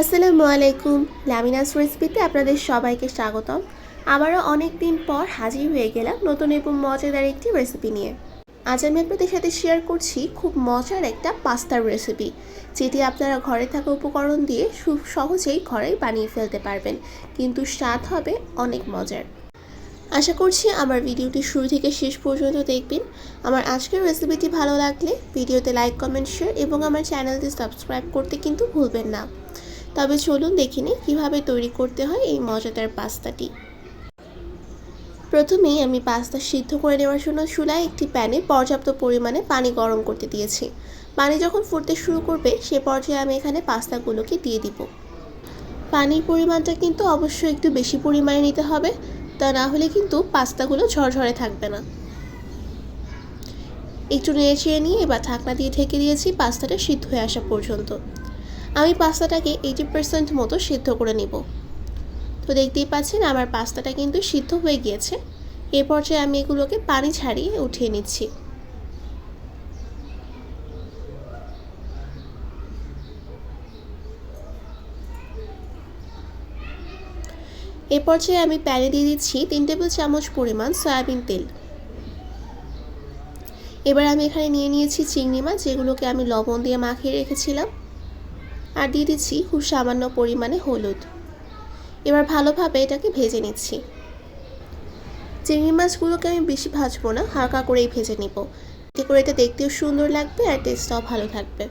আসসালামু আলাইকুম। লামিনাস রেসিপিতে আপনাদের সবাইকে স্বাগতম। আবারও অনেক দিন পর হাজির হয়ে গেলাম নতুন এবং মজাদার একটি রেসিপি নিয়ে। আজ আমি আপনাদের সাথে শেয়ার করছি খুব মজার একটা পাস্তার রেসিপি যেটি আপনারা ঘরে থাকা উপকরণ দিয়ে খুব সহজেই ঘরেই বানিয়ে ফেলতে পারবেন, কিন্তু স্বাদ হবে অনেক মজার। আশা করছি আমার ভিডিওটি শুরু থেকে শেষ পর্যন্ত দেখবেন। আমার আজকের রেসিপিটি ভালো লাগলে ভিডিওতে লাইক কমেন্ট শেয়ার এবং আমার চ্যানেলটি সাবস্ক্রাইব করতে কিন্তু ভুলবেন না। তবে চলুন দেখে নিই কীভাবে তৈরি করতে হয় এই মজাদার পাস্তাটি। প্রথমেই আমি পাস্তা সিদ্ধ করে নেওয়ার জন্য চুলায় একটি প্যানে পর্যাপ্ত পরিমাণে পানি গরম করতে দিয়েছি। পানি যখন ফুটতে শুরু করবে, সে পর্যায়ে আমি এখানে পাস্তাগুলোকে দিয়ে দিব। পানির পরিমাণটা কিন্তু অবশ্যই একটু বেশি পরিমাণে নিতে হবে, তা না হলে কিন্তু পাস্তাগুলো ঝরঝরে থাকবে না। একটু নেড়ে চেড়ে নিয়ে এবার ঢাকনা দিয়ে ঢেকে দিয়েছি পাস্তাটা সিদ্ধ হয়ে আসা পর্যন্ত। আমি পাস্তাটাকে এইটি পার্সেন্ট মতো সিদ্ধ করে নিব। তো দেখতেই পাচ্ছেন আমার পাস্তাটা কিন্তু সিদ্ধ হয়ে গিয়েছে। এ পর্যায়ে আমি এগুলোকে পানি ছাড়িয়ে উঠিয়ে নিচ্ছি। এ পর্যায়ে আমি প্যানে দিয়ে দিচ্ছি তিন টেবিল চামচ পরিমাণ সয়াবিন তেল। এবার আমি এখানে নিয়ে নিয়েছি চিংড়ি মাছ, যেগুলোকে আমি লবণ দিয়ে মাখিয়ে রেখেছিলাম। আর দিয়ে দিচ্ছি খুব সামান্য পরিমাণে হলুদ। এবার ভালোভাবে এটাকে ভেজে নিচ্ছি। চিংড়ি মাছগুলোকে আমি বেশি ভাজবো না, হালকা করেই ভেজে নিব। এতে করে এটা দেখতেও সুন্দর লাগবে আর টেস্টটাও ভালো থাকবে।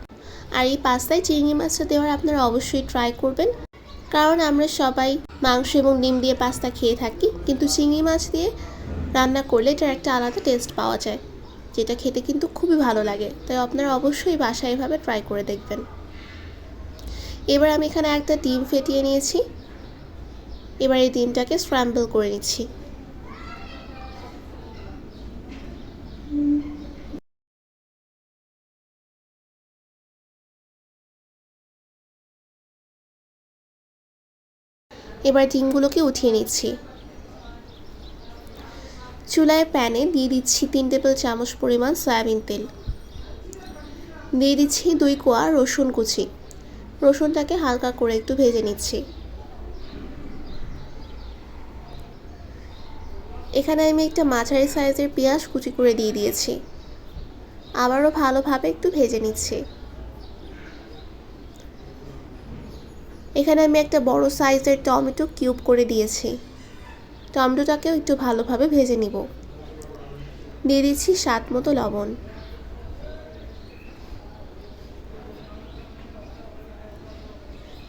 আর এই পাস্তায় চিংড়ি মাছটা দেওয়ার আপনারা অবশ্যই ট্রাই করবেন। কারণ আমরা সবাই মাংস এবং ডিম দিয়ে পাস্তা খেয়ে থাকি, কিন্তু চিংড়ি মাছ দিয়ে রান্না করলে এটার একটা আলাদা টেস্ট পাওয়া যায়, যেটা খেতে কিন্তু খুবই ভালো লাগে। তাই আপনারা অবশ্যই বাসায় এভাবে ট্রাই করে দেখবেন। এবার আমি এখানে একটা ডিম ফেটিয়ে নিয়েছি। এবার এই ডিমটাকে স্ক্র্যাম্বল করে নিচ্ছি। এবার ডিমগুলোকে উঠিয়ে নিচ্ছি। চুলায় প্যানে দিয়ে দিচ্ছি তিন টেবিল চামচ পরিমাণ সয়াবিন তেল। দিয়ে দিচ্ছি দুই কোয়া রসুন কুচি। রসুনটাকে হালকা করে একটু ভেজে নিচ্ছি। এখানে আমি একটা মাঝারি সাইজের পেঁয়াজ কুচি করে দিয়ে দিয়েছি। আবারও ভালোভাবে একটু ভেজে নিচ্ছি। এখানে আমি একটা বড় সাইজের টমেটো কিউব করে দিয়েছি। টমেটোটাকেও একটু ভালোভাবে ভেজে নিব। দিয়ে দিচ্ছি স্বাদ মতো লবণ।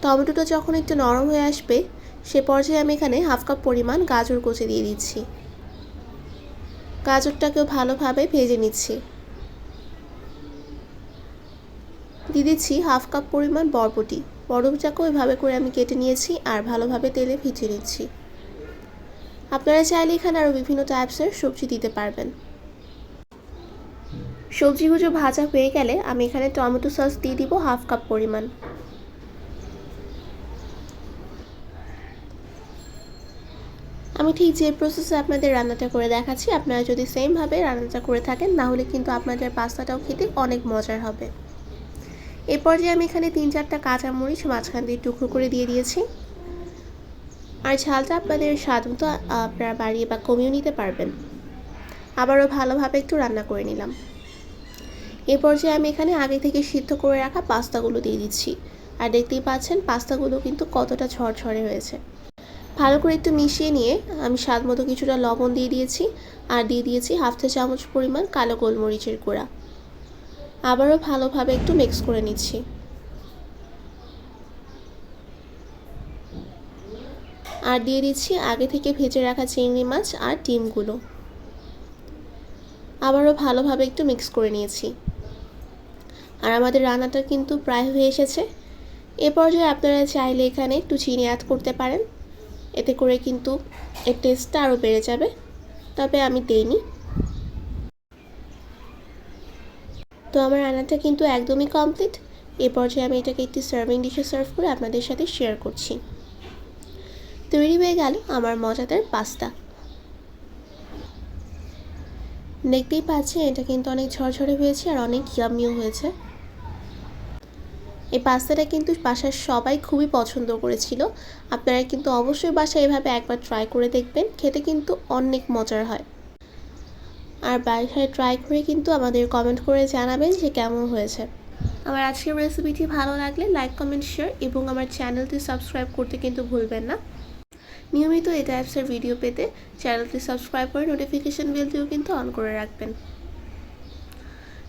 টমেটোটা যখন একটু নরম হয়ে আসবে, সে পর্যায়ে আমি এখানে হাফ কাপ পরিমাণ গাজর কুচি দিয়ে দিচ্ছি। গাজরটাকেও ভালোভাবে ভেজে নিচ্ছি। দিয়ে দিচ্ছি হাফ কাপ পরিমাণ বরবটি। বরবটিটাকেও ওইভাবে করে আমি কেটে নিয়েছি আর ভালোভাবে তেলে ভিজিয়ে নিচ্ছি। আপনারা চাইলে এখানে আরও বিভিন্ন টাইপসের সবজি দিতে পারবেন। সবজিগুলো ভাজা হয়ে গেলে আমি এখানে টমেটো সস দিয়ে দিব হাফ কাপ পরিমাণ। আমি ঠিক যে প্রসেসে আপনাদের রান্নাটা করে দেখাচ্ছি, আপনারা যদি সেমভাবে রান্নাটা করে থাকেন তাহলে কিন্তু আপনাদের পাস্তাটাও খেতে অনেক মজার হবে। এ পর্যায়ে আমি এখানে তিন চারটা কাঁচামরিচ মাঝখান দিয়ে টুকরো করে দিয়ে দিয়েছি। আর ঝালটা আপনাদের স্বাদ মতো আপনারা বাড়িয়ে বা কমিয়ে নিতে পারবেন। আবারও ভালোভাবে একটু রান্না করে নিলাম। এ পর্যায়ে আমি এখানে আগে থেকে সিদ্ধ করে রাখা পাস্তাগুলো দিয়ে দিচ্ছি। আর দেখতেই পাচ্ছেন, পাস্তাগুলো কিন্তু কতটা ঝরঝরে হয়েছে। ভালো করে একটু মিশিয়ে নিয়ে আমি স্বাদ মতো কিছুটা লবণ দিয়ে দিয়েছি আর দিয়ে দিয়েছি হাফ চা চামচ পরিমাণ কালো গোলমরিচের গুঁড়া। আবারও ভালোভাবে একটু মিক্স করে নিচ্ছি। আর দিয়ে দিচ্ছি আগে থেকে ভেজে রাখা চিংড়ি মাছ আর ডিমগুলো। আবারও ভালোভাবে একটু মিক্স করে নিয়েছি। আর আমাদের রান্নাটা কিন্তু প্রায় হয়ে এসেছে। এ পর্যায়ে আপনারা চাইলে এখানে একটু চিনি অ্যাড করতে পারেন। এতে করে কিন্তু এর টেস্টটা আরও বেড়ে যাবে। তবে আমি দেইনি। তো আমার রান্নাটা কিন্তু একদমই কমপ্লিট এ পর্যায়ে আমি এটাকে একটি সার্ভিং ডিশে সার্ভ করে আপনাদের সাথে শেয়ার করছি। তৈরি হয়ে গেল আমার মজাদার পাস্তা দেখতেই পাচ্ছেন, এটা কিন্তু অনেক ঝরঝরে হয়েছে আর অনেক ইয়ামিও হয়েছে। এই পাস্তাটা কিন্তু বাসার সবাই খুবই পছন্দ করেছিল। আপনারা কিন্তু অবশ্যই বাসায় এভাবে একবার ট্রাই করে দেখবেন, খেতে কিন্তু অনেক মজার হয়। আর বাসায় ট্রাই করে কিন্তু আমাদের কমেন্ট করে জানাবেন যে কেমন হয়েছে। আমার আজকের রেসিপিটি ভালো লাগলে লাইক কমেন্ট শেয়ার এবং আমার চ্যানেলটি সাবস্ক্রাইব করতে কিন্তু ভুলবেন না। নিয়মিত এই টাইপসের ভিডিও পেতে চ্যানেলটি সাবস্ক্রাইব করে নোটিফিকেশান বেলটিও কিন্তু অন করে রাখবেন।